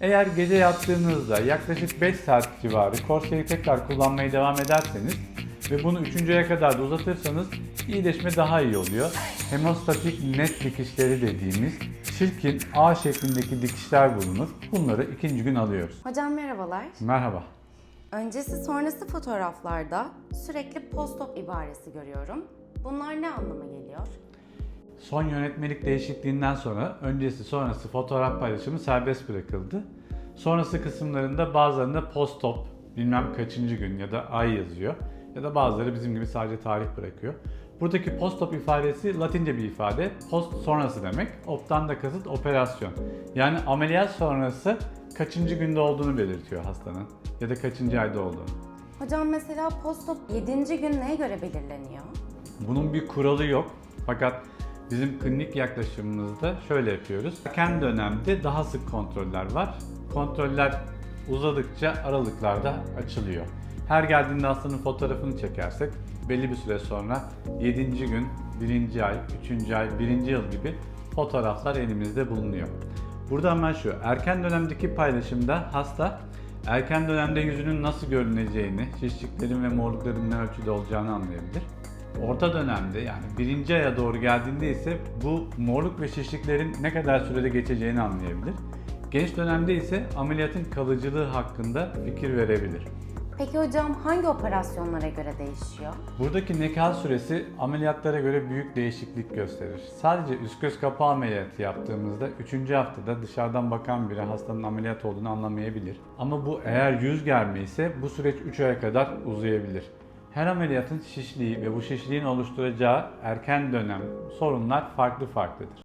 Eğer gece yattığınızda yaklaşık 5 saat civarı korseyi tekrar kullanmaya devam ederseniz ve bunu 3. aya kadar da uzatırsanız iyileşme daha iyi oluyor. Hemostatik net dikişleri dediğimiz çirkin A şeklindeki dikişler bulunur. Bunları ikinci gün alıyoruz. Hocam merhabalar. Merhaba. Öncesi sonrası fotoğraflarda sürekli post-op ibaresi görüyorum. Bunlar ne anlama geliyor? Son yönetmelik değişikliğinden sonra öncesi sonrası fotoğraf paylaşımı serbest bırakıldı. Sonrası kısımlarında bazılarında post-op bilmem kaçıncı gün ya da ay yazıyor. Ya da bazıları bizim gibi sadece tarih bırakıyor. Buradaki post-op ifadesi Latince bir ifade. Post sonrası demek. Optan da kasıt operasyon. Yani ameliyat sonrası kaçıncı günde olduğunu belirtiyor hastanın. Ya da kaçıncı ayda olduğunu. Hocam mesela post-op 7. gün neye göre belirleniyor? Bunun bir kuralı yok. Fakat bizim klinik yaklaşımımızda şöyle yapıyoruz. Erken dönemde daha sık kontroller var. Kontroller uzadıkça aralıklarda açılıyor. Her geldiğinde hastanın fotoğrafını çekersek belli bir süre sonra 7. gün, 1. ay, 3. ay, 1. yıl gibi fotoğraflar elimizde bulunuyor. Burada hemen şu, erken dönemdeki paylaşımda hasta erken dönemde yüzünün nasıl görüneceğini, şişliklerin ve morlukların ne ölçüde olacağını anlayabilir. Orta dönemde yani birinci aya doğru geldiğinde ise bu morluk ve şişliklerin ne kadar sürede geçeceğini anlayabilir. Genç dönemde ise ameliyatın kalıcılığı hakkında fikir verebilir. Peki hocam hangi operasyonlara göre değişiyor? Buradaki nekal süresi ameliyatlara göre büyük değişiklik gösterir. Sadece üst göz kapağı ameliyatı yaptığımızda 3. haftada dışarıdan bakan biri hastanın ameliyat olduğunu anlamayabilir. Ama bu eğer yüz germe ise bu süreç 3 aya kadar uzayabilir. Her ameliyatın şişliği ve bu şişliğin oluşturacağı erken dönem sorunlar farklı farklıdır.